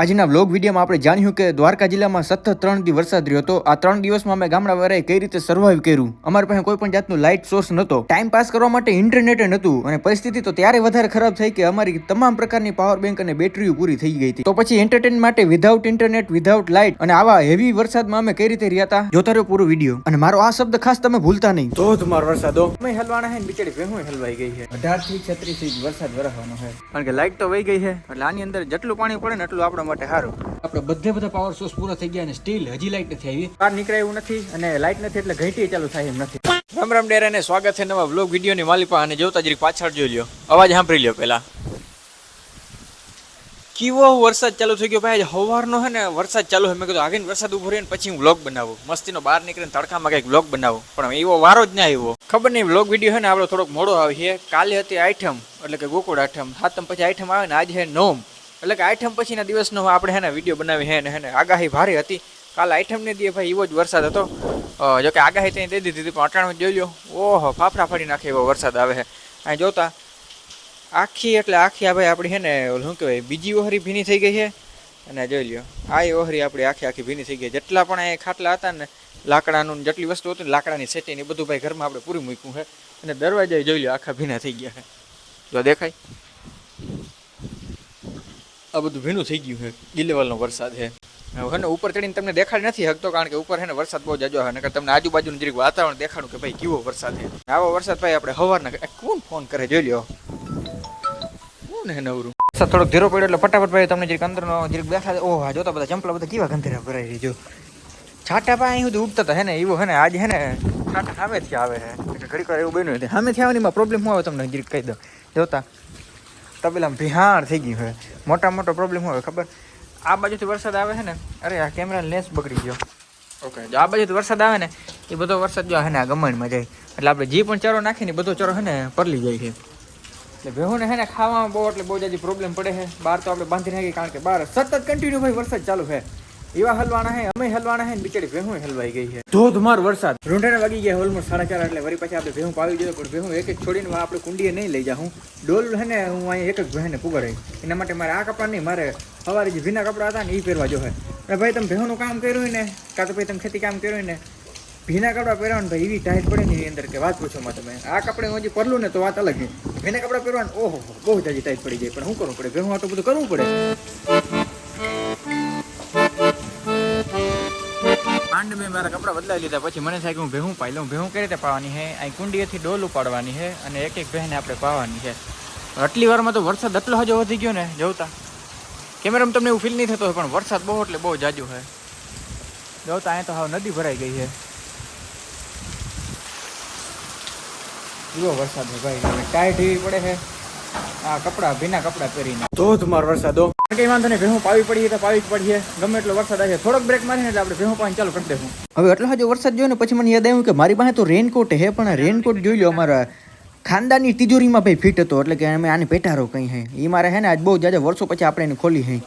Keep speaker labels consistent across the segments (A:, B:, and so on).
A: આજના વ્લોગ વિડીયોમાં આપણે જાણ્યું કે દ્વારકા જિલ્લામાં સતત ત્રણ દિવસ વરસાદ રહ્યો હતો. આ ત્રણ દિવસમાં અમે ગામડા વાળાએ કઈ રીતે સર્વાઈવ કર્યું? અમારી પાસે કોઈ પણ જાતનું લાઇટ સોર્સ નહોતો. ટાઈમ પાસ કરવા માટે ઇન્ટરનેટ નહોતું અને પરિસ્થિતિ તો ત્યારે વધારે ખરાબ થઈ કે અમારી તમામ પ્રકારની પાવર બેંક અને બેટરીઓ પૂરી થઈ ગઈ હતી. તો પછી એન્ટરટેન માટે વિધાઉટ ઇન્ટરનેટ વિધાઉટ લાઇટ અને આવા હેવી વરસાદમાં અમે કઈ રીતે રહ્યા હતા? જોતા રહ્યો પૂરો વીડિયો. અને મારો આ શબ્દ ખાસ તમે ભૂલતા નહીં. તો તમારો વરસાદો. અમે હલવાના હે બિચારી ભેહું હલવાઈ ગઈ છે અઢારથી છત્રીસ વરસાદ વરસવાનો છે કારણ કે લાઇટ તો વહી ગઈ છે એટલે આની અંદર જેટલું પાણી પડે ને એટલું આપણા માટે સારું. આપણે બધે બધા પાવર સોર્સ પૂરા થઈ ગયા અને સ્ટીલ હજી લાઇટ નથી આવી. બહાર નીકળાય એવું નથી અને લાઇટ નથી એટલે ઘંટી ચાલુ થાય એમ નથી. રામ રામ ડેરાને સ્વાગત છે નવા વ્લોગ વિડીયોની માલિપા અને જોતા જરીક પાછળ જોઈ લ્યો. અવાજ સાંભળી લ્યો પેલા કેવો વરસાદ ચાલુ થઈ ગયો ભાઈ? સવારનો હે ને વરસાદ ચાલુ હોય મેં કીધું આગળ વરસાદ ઊભો રહીને પછી હું વ્લોગ બનાવું. મસ્તીનો બહાર નીકળીને તડકામાં કંઈક વ્લોગ બનાવું. પણ એવો વારો જ ના આવ્યો. ખબર નહીં વ્લોગ વીડિયો છે ને આપણો થોડોક મોડો આવે છે કાલે હતી આઠમ એટલે કે ગોકુળ આઠમ. સાતમ પછી આઠમ આવે ને આજે નોમ એટલે કે આઠમ પછીના દિવસનો આપણે હેને વીડિયો બનાવી હે ને હેને આગાહી ભારે હતી. કાલ આઈટમને દીએ ભાઈ એવો જ વરસાદ હતો. જોકે આગાહી ત્યાં દઈ દીધી હતી, પણ અટાણું જોઈ લો ઓહો, ફાફડા ફાડી નાખે એવો વરસાદ આવે છે અહીં જોતા, આખી એટલે આખી આ ભાઈ આપણી છે ને શું કહેવાય, બીજી ઓહરી ભીની થઈ ગઈ છે અને જોઈ લ્યો, આ ઓહરી આપણી આખી આખી ભીની થઈ ગઈ જેટલા પણ એ ખાટલા હતા ને, લાકડાનું જેટલી વસ્તુ હતી લાકડાની સેટી ને બધું ભાઈ ઘરમાં આપણે પૂરી મૂક્યું છે અને દરવાજા જોઈ લ્યો, આખા ભીના થઈ ગયા છે જો દેખાય? આ બધું ભીનું થઈ ગયું છે. ગિલેવાલનો વરસાદ છે. હવે ઉપર ચડીને તમને દેખાડી નથી શકતો કારણ કે ઉપર હેને વરસાદ બહુ જાજો હોય નકર તમને આજુબાજુનું જરીક વાતાવરણ દેખાડું કે ભાઈ કેવો વરસાદ છે. આવો વરસાદ ભાઈ આપણે હવારના કોણ ફોન કરે જોઈ લ્યો. કોણ હે નવરું? વરસાદ થોડોક ધીરો પડ્યો એટલે ફટાફટ ભાઈ તમને જરીક અંદરનો જરીક બેઠા ઓહ જોતા બધા ચંપલા બધા કેવા ગંધેરા ભરાઈ રહી જો. છાટા પા અહીં સુધી ઉગતા હતા હે ને એવું હે ને, આજ હે ને છાટા સામેથી આવે છે. ઘડીક એવું બન્યું સામેથી આવવાની પ્રોબ્લેમ હું આવે તમને જરીક કહી દઉં. જોતા. તબેલામાં ભિહાણ થઈ ગયું હવે મોટા મોટો પ્રોબ્લેમ હોય ખબર? આ બાજુથી વરસાદ આવે છે ને અરે આ કેમેરા લેન્સ બગડી ગયો. ઓકે જો આ બાજુથી વરસાદ આવે ને એ બધો વરસાદ જો હે ને આ ગમણમાં જાય. એટલે આપણે જે પણ ચરો નાખીને બધો ચરો હે ને પરલી જાય છે. એટલે ભેહુને હે ને ખાવામાં બહુ એટલે બહુ જાજી પ્રોબ્લેમ પડે છે. બહાર તો આપણે બાંધી નાખી કારણ કે બહાર સતત કન્ટિન્યુ ભાઈ વરસાદ ચાલુ છે. એવા હલવાના હે અમે હલવાના હે બિચારી ભેહું હલવાઈ ગઈ છે. ધોધમાર વરસાદ. રૂંઢાને વાગી ગયા ઓલમોસ્ટ સાડા ચાર એટલે વળી પાછી આપણે ભેહું પાવી જોઈએ પણ ભેહું એક એક છોડીને આપણે કુંડીએ નહીં લઈ જાઉં. ડોલ હે ને હું અહીં એક જ ભેહને પુગાડી એના માટે મારે આ કપડા નહીં મારે સવારે જે ભીના કપડા હતા ને એ પહેરવા જો હે. અને ભાઈ તમે ભેહુંનું કામ કર્યું ને કાં તો ભાઈ તમે ખેતી કામ કર્યું ને ભીના કપડાં પહેરવાનું ભાઈ એવી ટાઈટ પડે ને એની અંદર કે વાત પૂછો માં તમે. આ કપડે હું હજી પરલું ને તો વાત અલગ છે. ભીના કપડાં પહેરવાનું ઓહો બહુ જાજી ટાઈટ પડી જાય પણ શું કરવું પડે? ભેહું આટલું બધું કરવું પડે? માંડ મેં મારા કપડાં બદલાવી લીધા. પછી મને થાય કે હું ભેહું પાઈ લઉં. ભેહું કઈ રીતે પાવાની છે અહીં કુંડીએથી ડોલ ઉપાડવાની છે અને એક એક બહેને આપણે પાવાની છે આટલી વારમાં તો વરસાદ એટલો હજો વધી ગયો ને જોતા કેમેરામાં તમને એવું ફીલ નહીં થતો પણ વરસાદ બહુ એટલે બહુ જાજુ છે જોતા અહીંયા તો હાવ નદી ભરાઈ ગઈ છે જુઓ વરસાદ ભાઈ ટાયર ઢીવી પડે છે આ કપડા ભીના કપડા પહેરીને. ધોધમાર વરસાદો કઈ વાંધો નહીં ભેહું પાવી પડીએ તો પાવી જ પડીએ. ગમે એટલો વરસાદ આવે થોડોક બ્રેક મારીને એટલે આપણે ભેહું પાણી ચાલુ કરી હવે એટલો હજો વરસાદ જોયો ને પછી મને યાદ આવ્યું કે મારી પાસે તો રેનકોટ હે પણ રેનકોટ જોઈ લો અમારા ખાનદાની તિજોરીમાં ભાઈ ફિટ હતો એટલે કે અમે આને પેટારો કઈ હે. એ મારે હે ને આજ બહુ જાજા વર્ષો પછી આપણે એને ખોલી હે.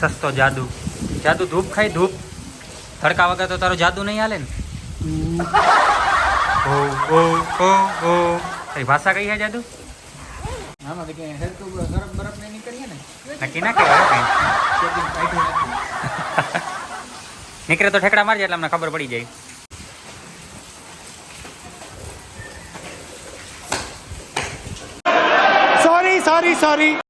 A: સસ્તો જાદુ. જાદુ ધૂપ ખાઈ ધૂપ. તડકા વગર તો તારો જાદુ નહીં હાલે ને? ઓ ઓ ઓ ઓ. તારી ભાષા કઈ હે જાદુ? આમાં તો કે હેરતું ગરમ બરફ નહીં નીકળીએ ને. નક્કી ના કહેવાય નીકળે તો ઠેકડા મારજે એટલે અમને ખબર પડી જાય.
B: Sorry sorry sorry.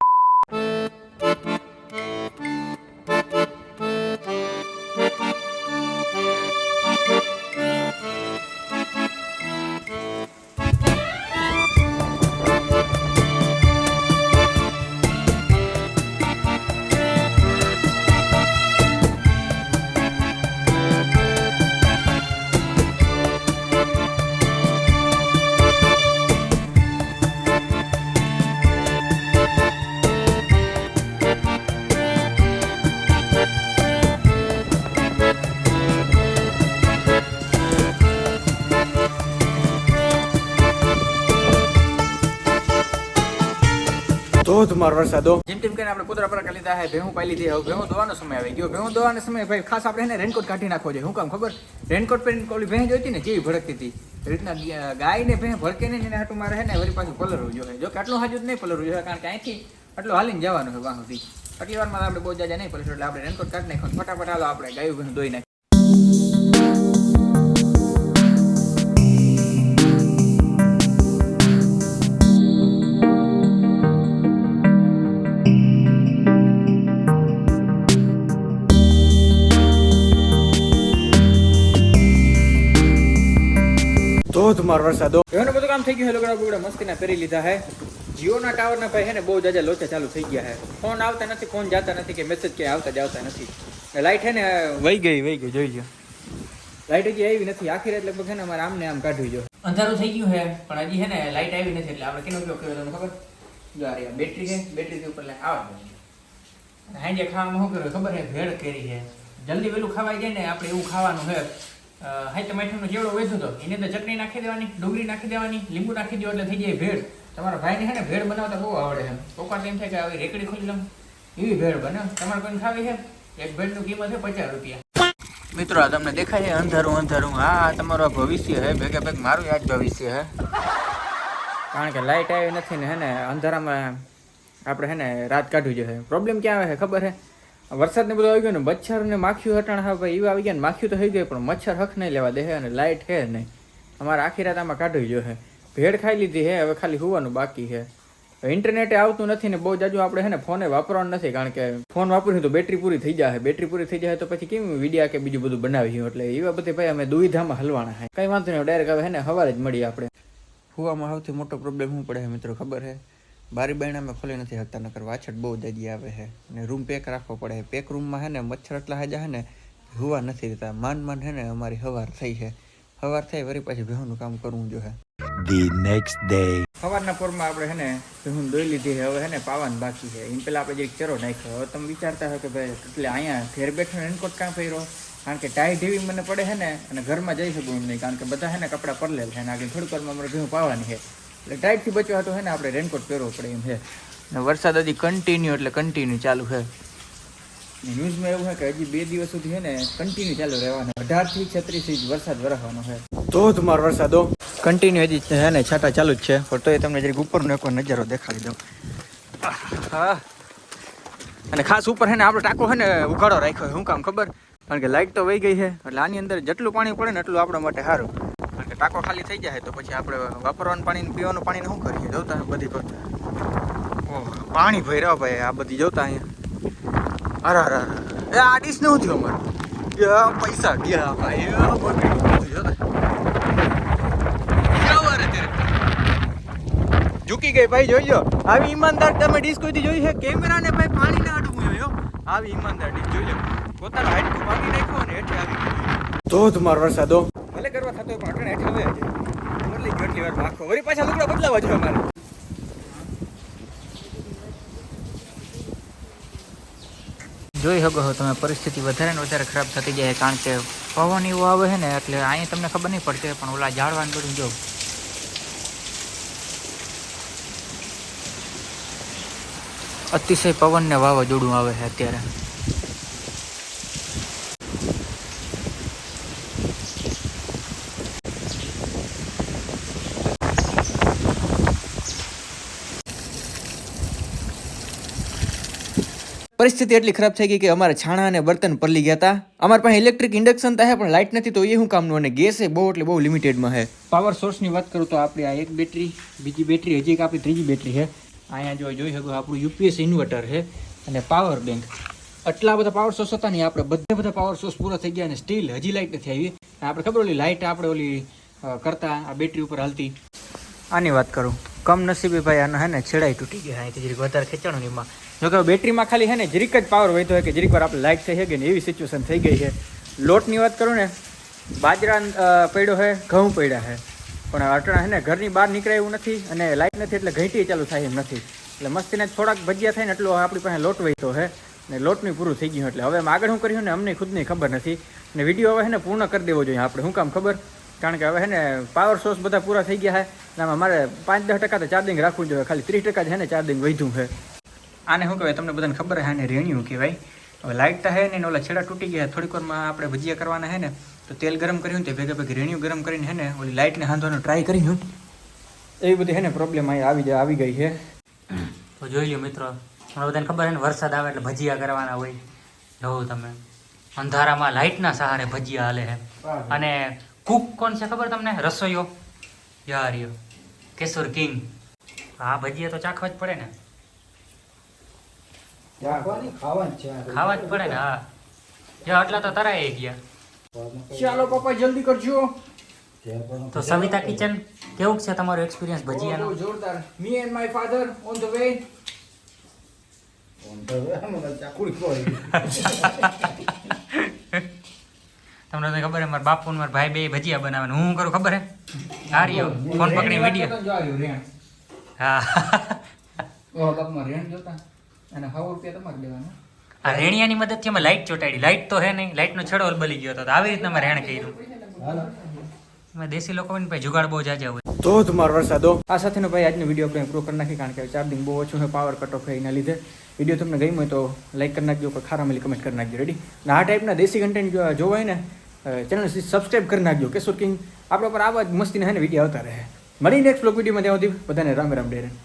B: ધોધમાર વરસાદો.
A: જેમ તેમ કરીને આપણે કુતરા પર લીધા હે, ભેહું પાઈ લીધી હવે ભેહું દોવાનો સમય આવી ગયો. ભેહું દોવાનો સમય ભાઈ, ખાસ આપણે એને રેનકોટ કાઢી નાખવો જોઈએ હું કામ ખબર? રેનકોટ પહેરીને ઓલી ભેહ જોઈતી ને જેવી ભડકતી હતી. રીતના ગાય ને ભેહ ભડકે ને એને હાટું મારે ને, વળી પાછું પલરવું જોઈએ જો કે આટલું હાજુ નહીં પલરવું જોઈએ કારણ કે અહીંથી આટલું હાલીને જવાનું છે વાહ સુધી આટલી વારમાં આપણે બહુ જાજા નહીં પલરશું એટલે આપણે રેનકોટ કાઢી નાખવાનું ફટાફટ હાલો આપણે ગાયું ભેહું ધોઈ નાખીએ.
B: ધોધમાર વરસાદ
A: એવાનું બધું કામ થઈ ગયું લોકો બુગડા મસ્તીના પહેરી લીધા હે જીઓના ટાવરના ભાઈ છે ને બહુ જાજા લોચા ચાલુ થઈ ગયા હે ફોન આવતા નથી ફોન જાતા નથી કે મેસેજ કે આવતા જાવતા નથી. લાઇટ હે ને વહી ગઈ વહી ગઈ જોઈ લો લાઈટ હજી આવી નથી. આખી રાત લગભગ ને અમારે આમને આમ કાઢવી જો. અંધારું થઈ ગયું હે પણ હજી છે ને લાઇટ આવી નથી એટલે આપણે કેનો ઉપયોગ કર્યો ખબર? જો આ રહ્યા બેટરી છે બેટરી ઉપર આવવા હાંજે ખાવામાં શું કર્યું ખબર હે ભેળ કેરી છે. જલ્દી પેલું ખાવાય જાય ને આપણે એવું ખાવાનું છે. હાઈ ટમેટાનો જેવડો વેધો તો એની અંદર ચટણી નાખી દેવાની, ડુંગળી નાખી દેવાની, લીંબુ નાખી દો એટલે થઈ જાય ભેળ. તમારા ભાઈને છે ને ભેળ બનાવતા બહુ આવડે છે. કોકવાર એમ થાય કે આવી રેકડી ખોલી લઉં. એવી ભેળ બને. તમારે કોઈને ખાવી છે? એક ભેળનું કિંમત છે પચાસ રૂપિયા. મિત્રો, આ તમને દેખાય છે અંધારું અંધારું. હા તમારું ભવિષ્ય હે ભેગા ભેગ મારું આજ ભવિષ્ય હે કારણ કે લાઇટ આવી નથી ને, હે ને, અંધારામાં આપણે, હે ને, રાત કાઢવી જોઈએ. પ્રોબ્લેમ ક્યાં આવે છે? ખબર છે? વરસાદ ને બધું આવી ગયો ને, મચ્છર ને માખીઓ હટાણ હા ભાઈ એવા આવી ગયા ને, માખીઓ તો થઈ ગઈ, પણ મચ્છર હક નહીં લેવા દે અને લાઇટ છે નહીં. અમારે આખી રાત આમાં કાઢવી જોઈએ ભેળ ખાઈ લીધી હે, હવે ખાલી હોવાનું બાકી છે ઇન્ટરનેટે આવતું નથી ને, બહુ જાજુ આપણે હે ને, ફોને વાપરવાનું નથી, કારણ કે ફોન વાપર્યું તો બેટરી પૂરી થઈ જાય બેટરી પૂરી થઈ જાય તો પછી કેમ વિડીયા કે બીજું બધું બનાવી એટલે એવા બધી ભાઈ અમે દુવિધામાં હલવાના હે. કઈ વાંધો નહીં ડાયરેક્ટ હવે હે ને સવારે જ મળીએ આપણે. હુવામાં સૌથી મોટો પ્રોબ્લેમ શું પડે મિત્રો, ખબર છે બારી બાયણા અમે ખોલી નથી શકતા નકર વાછડ બહુ જાજી આવે છે અને રૂમ પેક રાખવો પડે છે પેક રૂમમાં હે ને મચ્છર એટલા હાજા હે ને હુવા નથી રહેતા. માન માન હે ને અમારી હવાર થઈ છે હવાર થઈ વળી પાછી ભેહુનું કામ કરવું જોઈએ
B: ધી નેક્સ્ટ ડે
A: સવારના પોરમાં આપણે હે ને ભેહું દોઈ લીધી છે હવે હે ને પાવાન બાકી છે એમ પહેલાં આપણે જે ચરો નાખ્યો હવે તમે વિચારતા હો કે ભાઈ એટલે અહીંયા ઘેર બેઠો રેનકોટ કાં પહેરો કારણ કે ટાઈ એવી મને પડે છે ને અને ઘરમાં જઈ શકું એમ નહીં. કારણ કે બધા હે ને કપડાં પરલેલ છે અને આગળ થોડીક વારમાં અમારે ભેહું પાવાની છે એટલે ટાઈટથી બચવા તો હે ને આપણે રેનકોટ પહેરવો પડે એમ છે ને વરસાદ હજી કન્ટિન્યુ એટલે કન્ટિન્યુ ચાલુ છે ન્યૂઝમાં એવું છે કે હજી બે દિવસ સુધી છે ને કન્ટિન્યુ ચાલુ રહેવાનો. અઢારથી છત્રીસ ઇંચ વરસાદ વરસવાનો છે
B: ધોધમાર વરસાદો
A: કન્ટિન્યુ હજી છે ને છાંટા ચાલુ જ છે. પણ તોય તમને જરીક ઉપરનો એક નજારો દેખાડી દઉં. હા. અને ખાસ ઉપર હે ને આપણો ટાંકો હે ને ઉઘાડો રાખ્યો શું કામ ખબર? કારણ કે લાઇટ તો વહી ગઈ છે એટલે આની અંદર જેટલું પાણી પડે ને એટલું આપણા માટે સારું. ટાંકો ખાલી થઈ જાય તો પછી આપણે વાપરવાનું પાણી પીવાનું પાણી શું કરીએ? જોતા બધી પાણી ભર્યા ભાઈ, આ બધી જોતા અહીંયા. અરે અરે એ આ ડીશ ને થયું અમારે. પૈસા ગયા ભાઈ. ઝૂકી ગઈ ભાઈ, જોઈ લો આવી ઈમાનદાર તમે ડીશ કોઈથી જોઈ છે? કેમેરા ને ભાઈ પાણી ના અડવું જોયો આવી ઈમાનદાર ડીશ, જોઈ લો પોતાનો હાઈટ ભાગી નાખ્યો ને એટલે આવી
B: ધોધમાર વરસાદો.
A: ભલે કરવા થતો પણ અટણ હેઠે હવે બદલી વાર આખો. વળી પાછા લુગડા બદલાવા જોઈએ અમારે. જોઈ શકો છો તમે, પરિસ્થિતિ વધારે ને વધારે ખરાબ થતી જાય કારણ કે પવન એવું આવે છે ને, એટલે અહીંયા તમને ખબર નહીં પડતી પણ ઓલા ઝાડવાનું બધું જો. અતિશય પવન ને વાવાઝોડું આવે છે અત્યારે. પરિસ્થિતિ એટલી ખરાબ થઈ ગઈ કે અમારે છાણા અને બર્તન પરલી ગયા હતા અમારા પાસે ઇલેક્ટ્રિક ઇન્ડક્શન હે પણ લાઇટ નથી તો એ શું કામનું? અને ગેસ એ બહુ એટલે બહુ લિમિટેડમાં છે પાવર સોર્સની વાત કરું તો આપણી આ એક બેટરી બીજી બેટરી હજી એક આપણી ત્રીજી બેટરી છે અહીંયા જો જોઈ શકો આપણું યુપીએસ ઇન્વર્ટર છે અને પાવર બેંક આટલા બધા પાવર સોર્સ હતા ને આપણે બધા બધા પાવર સોર્સ પૂરા થઈ ગયા અને સ્ટીલ હજી લાઇટ નથી આવી. આપણે ખબર ઓલી લાઇટ આપણે ઓલી કરતા આ બેટરી ઉપર હાલતી. આની વાત કરું. કમનસીબે ભાઈ આના હે ને છેડાઈ તૂટી ગયા. અહીંથી જરીક વધારે ખેંચાણું એમાં. જો કે બેટરીમાં ખાલી છે ને જરીક જ પાવર વહેતો હોય કે જરીક વાર આપણે લાઇટ થઈ શકે ને એવી સિચ્યુએશન થઈ ગઈ છે. લોટની વાત કરું ને, બાજરા પડ્યો છે ઘઉં પડ્યા છે પણ અટણા છે ને ઘરની બહાર નીકળાય એવું નથી અને લાઇટ નથી એટલે ઘંટી ચાલુ થાય એમ નથી. એટલે મસ્તીને થોડાક ભજીયા થાય ને એટલો આપણી પાસે લોટ વહેતો છે ને લોટની પૂરું થઈ ગયું એટલે હવે આગળ શું કર્યું ને અમને ખુદની ખબર નથી. ને વીડિયો હવે છે ને પૂર્ણ કરી દેવો જોઈએ આપણે. શું કામ ખબર? કારણ કે હવે ને પાવર સોર્સ બધા પૂરા થઈ ગયા છે અને મારે પાંચ દસ ટકા તો ચાર્જિંગ રાખવું જોઈએ. ખાલી ત્રીસ ટકા છે ને ચાર્જિંગ વધ્યું છે આને શું કહેવાય? તમને બધાને ખબર છે આને રેણ્યું કહેવાય. હવે લાઇટ તો હે ને ઓલા છેડા તૂટી ગયા થોડીક વારમાં આપણે ભજીયા કરવાના હે ને તો તેલ ગરમ કર્યું તે ભેગા ભેગી રેણ્યું ગરમ કરીને હે ને ઓલી લાઇટને હાંધવાનો ટ્રાય કર્યું એવી બધી હે ને પ્રોબ્લેમ અહીં આવી જાય આવી ગઈ છે
C: તો જોઈ લો મિત્રો મને બધાને ખબર હે ને વરસાદ આવે એટલે ભજીયા કરવાના હોય. જોવો તમે. અંધારામાં લાઇટના સહારે ભજીયા હાલે છે અને કુક કોણ છે ખબર તમને? રસોઈયો. યાર યો કેશોર કિંગ. આ ભજીયા તો ચાખવા જ પડે ને. ખાવા જ પડે ને હા. જો આટલા તો તરાય ગયા.
A: ચાલો પપ્પા જલ્દી કરજો.
C: તો સવિતા કિચન કેવું છે તમારો એક્સપિરિયન્સ ભજીયાનો?
A: જોરદાર. Me and my father on the way
C: તમને તો ખબર હે મારા બાપુ ને મારા ભાઈ બે ભજીયા બનાવે હું શું કરું ખબર હે રહ્યો ફોન પકડી વીડિયો. હા.
A: રેણ જોતા? અને હવ રૂપિયા તમારે લેવાના.
C: આ રેણિયાની મદદથી અમે લાઇટ ચોટાડી. લાઇટ તો હે નહીં લાઇટનો છેડો બળી ગયો હતો તો આવી રીતના અમે રેણ કર્યું. દેશી લોકો ભાઈ જુગાડ બહુ જાજા હોય.
B: ધોધમાર વરસાદો.
A: આ સાથેનો ભાઈ આજનો વીડિયો આપણે પૂરો કરી નાખી કારણ કે ચાર્જિંગ બહુ ઓછું હોય પાવર કટ ઓફ એના લીધે. વીડિયો તમને ગમ્યો હોય તો લાઈક કરી નાખજો કે ખારા મળી કમેન્ટ કરી નાખજો. રેડી અને આ ટાઈપના દેશી કન્ટેન્ટ જોવા હોય ને ચેનલ સબસ્ક્રાઈબ કરી નાખજો. કેશોર કિંગ આપણા પર આવા જ મસ્તીને હે ને વીડિયો આવતા રહે. મળી નેક્સ્ટ બ્લોગ વિડીયોમાં ત્યાં સુધી બધાને રામ રામ ડેરેન